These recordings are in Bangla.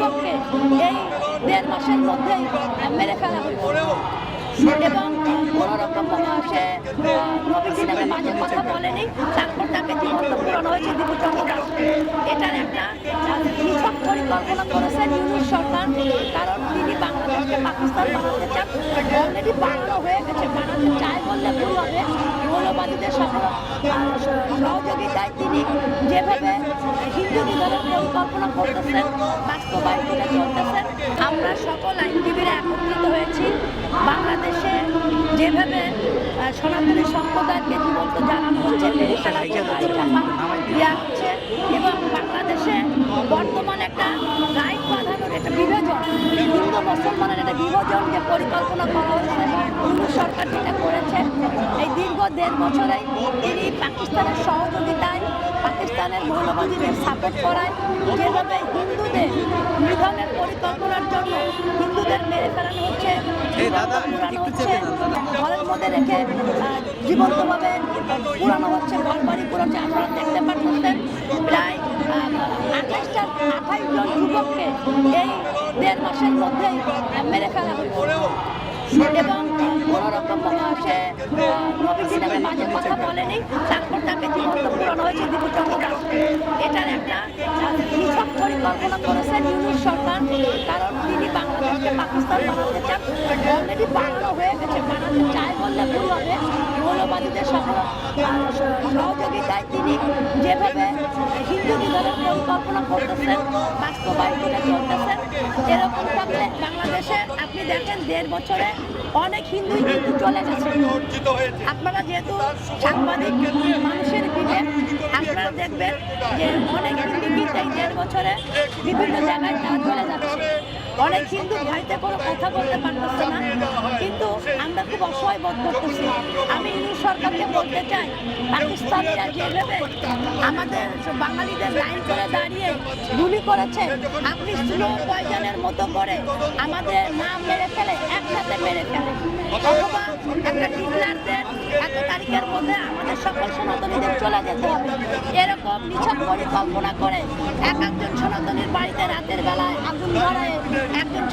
যুবককে এই দেড় মাসের মধ্যেই মেরে ফেলা হয়েছে। এবং কোনো রকম সে নবীজি নামে মাঝে কথা বলেনি, তারপর তাকে জীবন্ত পূরণ হয়েছে দীপুচন্দ্র দাস এটার একটা পরিকল্পনা করেছেন ইউনিট সরকার, কারণ পাকিস্তান বানাতে চান অলরেডি বানানো হয়ে গেছে। বানাতে চায় বললে ভুল হবে। মৌলবাদীদের সকল সহযোগিতায় তিনি যেভাবে হিন্দু বিধানের পরিকল্পনা করতেছেন বাস্তবায়ন চলতেছেন আমরা সকল আইনজীবীরা একত্রিত হয়েছি। বাংলাদেশে যেভাবে সনাতনী সম্প্রদায়কে জীবন্ত জানানো হচ্ছে দেওয়া হচ্ছে এবং বাংলাদেশে বর্তমান একটা রাইট বাঁধানোর একটা বিভাজন যে পরিকল্পনা করা হচ্ছে হিন্দু সরকার যেটা করেছে এই দীর্ঘ দেড় বছরে তিনি পাকিস্তানের সহযোগিতায় পাকিস্তানের মৌলবাদীদের সাপোর্ট করায় যেভাবে হিন্দুদের নিধনের পরিকল্পনার জন্য হিন্দুদের মেরে ফেলানো হচ্ছে ঘরের মধ্যে রেখে জীবন্তভাবে পুরানো হচ্ছে ঘর বাড়ি পুরানো হচ্ছে। আপনারা দেখতে পাচ্ছেন প্রায় আঠাইশটা আঠাইশ জন যুবককে এই দেড় মাসের মধ্যেই মেরে ফেলা হয়েছে এবং কোনো রকম সে নবীজি নামে বাজে কথা বলেনি, তারপর তাকে জীবন্ত পুরানো হয়েছে দীপুচন্দ্র দাস এটার একটা নিছক পরিকল্পনা করেছেন ইউনিট সরকার, কারণ তিনি বাংলাদেশকে পাকিস্তান বানাতে চান। অলরেডি বানানো হয়ে গেছে, বানাতে চায় বললে ভুল হবে। মৌলবাদীদের সহযোগিতায় তিনি যেভাবে হিন্দু বিধানের পরিকল্পনা করতেছেন বাস্তবায়ন করে চলতেছেন, এরকম থাকলে বাংলাদেশে আপনি দেখেন দেড় বছরে অনেক হিন্দু কিন্তু চলে গেছে। আপনারা যেহেতু সাংবাদিক মানুষের বিবেক আপনারা দেখবেন যে অনেক হিন্দু কিন্তু দেড় বছরে বিভিন্ন জায়গায় চলে যাচ্ছে। অনেক হিন্দু ভাইতে কোনো কথা বলতে পারতেছে না। কিন্তু আমরা খুব অসহায় বোধ করতেছি আমি ইংলিশ সরকারকে বলতে চাই পাকিস্তানিরা যেভাবে আমাদের বাঙালিদের লাইন করে দাঁড়িয়ে গুলি করেছে, আপনি স্লো পয়জনের মতো করে আমাদের নাম মেরে ফেলে, একসাথে মেরে ফেলে। অথবা একটা ডিক্লার এত তারিখের মধ্যে আমাদের সকল সনাতনীদের চলে যেতে হবে। এরকম নিছক পরিকল্পনা করে এক একজন সনাতনীর বাড়িতে রাতের বেলায় আগুন ধরায় একজন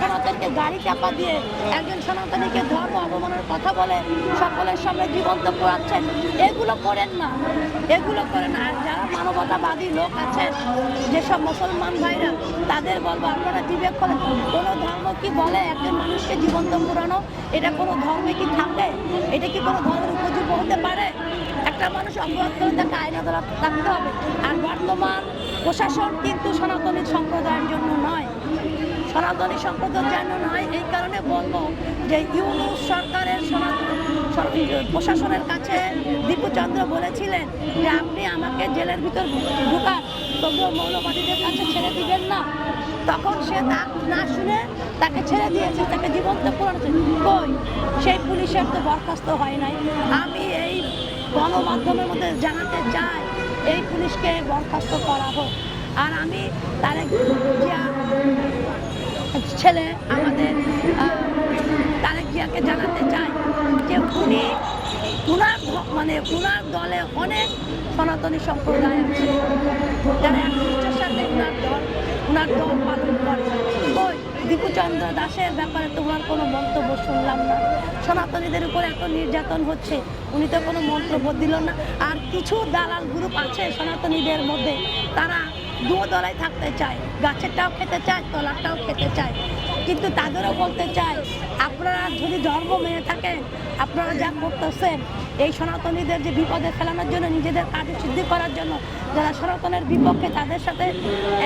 সনাতনকে গাড়ি চাপা দিয়ে একজন সনাতনীকে ধর্ম অবমানের কথা বলে সকলের সামনে জীবন্ত পোড়াচ্ছেন এগুলো করেন না। এগুলো করেন আর যারা মানবতাবাদী লোক আছেন, যেসব মুসলমান ভাইরা, তাদের বলব, আপনারা বিবেক করেন, কোনো ধর্ম কি বলে একজন মানুষকে জীবন্ত পুরানো এটা কোনো ধর্মে কি থাকে? এটা কি কোনো ধর্মের উপযোগ্য হতে পারে? একটা মানুষ অপরাধ করে তাকে আইন আদালত থাকতে হবে। আর বর্তমান প্রশাসন কিন্তু সনাতনী সম্প্রদায়ের জন্য নয়। সনাতনী সম্প্রদায়ের জন্য নয়, এই কারণে বলব যে ইউনুস সরকারের সনাতন প্রশাসনের কাছে দীপুচন্দ্র বলেছিলেন যে আপনি আমাকে জেলের ভিতর ঢুকান, তবুও মৌলবাদীদের কাছে ছেড়ে দিবেন না। তখন সে তা না শুনে তাকে ছেড়ে দিয়েছে, তাকে জীবন্ত করেছে কই? সেই পুলিশের তো বরখাস্ত হয় নাই। আমি এই গণমাধ্যমের মধ্যে জানাতে চাই, এই পুলিশকে বরখাস্ত করা হোক। আর আমি জিয়া ছেলে আমাদের তারেক জিয়াকে জানাতে চাই যে উনি উনার মানে উনার দলে অনেক সনাতনী সম্প্রদায় আছে। যারা একনিষ্ঠের সাথে উনার দল উনার দল পালন করে। ওই দীপুচন্দ্র দাসের ব্যাপারে তোমার কোনো মন্তব্য শুনলাম না। সনাতনীদের উপর এত নির্যাতন হচ্ছে, উনি তো কোনো মন্তব্য দিল না। আর কিছু দালাল গ্রুপ আছে সনাতনীদের মধ্যে, তারা দু দলাই থাকতে চায়, গাছেরটাও খেতে চায়, তলারটাও খেতে চায়। কিন্তু তাদেরও বলতে চাই আপনারা যদি ধর্ম মেনে থাকেন, আপনারা যা করতেছেন, এই সনাতনীদের যে বিপদে ফেলানোর জন্য, নিজেদের কাজ সিদ্ধি করার জন্য, যারা সনাতনের বিপক্ষে তাদের সাথে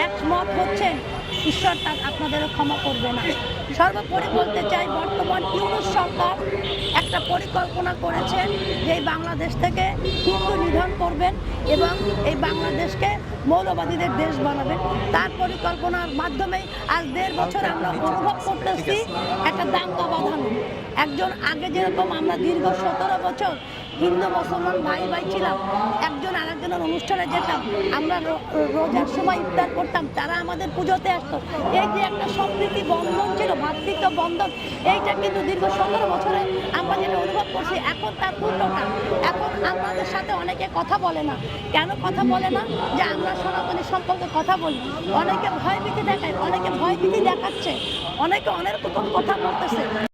একমত হচ্ছেন ঈশ্বর তা আপনাদেরও ক্ষমা করবে না। সর্বোপরি বলতে চাই, বর্তমান ইউনুস সরকার একটা পরিকল্পনা করেছেন যে এই বাংলাদেশ থেকে হিন্দু নিধন করবেন এবং এই বাংলাদেশকে মৌলবাদীদের দেশ বানাবেন। তার পরিকল্পনার মাধ্যমেই আজ দেড় বছর আমরা অনুভব করতেছি একটা দাঙ্গা বাঁধানো। একজন আগে যেরকম আমরা দীর্ঘ সতেরো বছর হিন্দু, মুসলমান, ভাই ভাই ছিলাম। একজন আরেকজনের অনুষ্ঠানে যেতাম। আমরা রোজার সময় ইফতার করতাম। তারা আমাদের পুজোতে আসতো। এই যে একটা সম্প্রীতি বন্ধন ছিল, ভাতৃত্ব বন্ধন, এইটা কিন্তু দীর্ঘ সতেরো বছরে আমরা যেটা অনুভব করছি, এখন তার উল্টোটা এখন আমাদের সাথে অনেকে কথা বলে না। কেন কথা বলে না? যে আমরা সনাতনী সম্পর্কে কথা বলি। অনেকে ভয় ভীতি দেখায়, অনেকে ভয়ভীতি দেখাচ্ছে। অনেকে অনেক রকম কথা বলতেছে।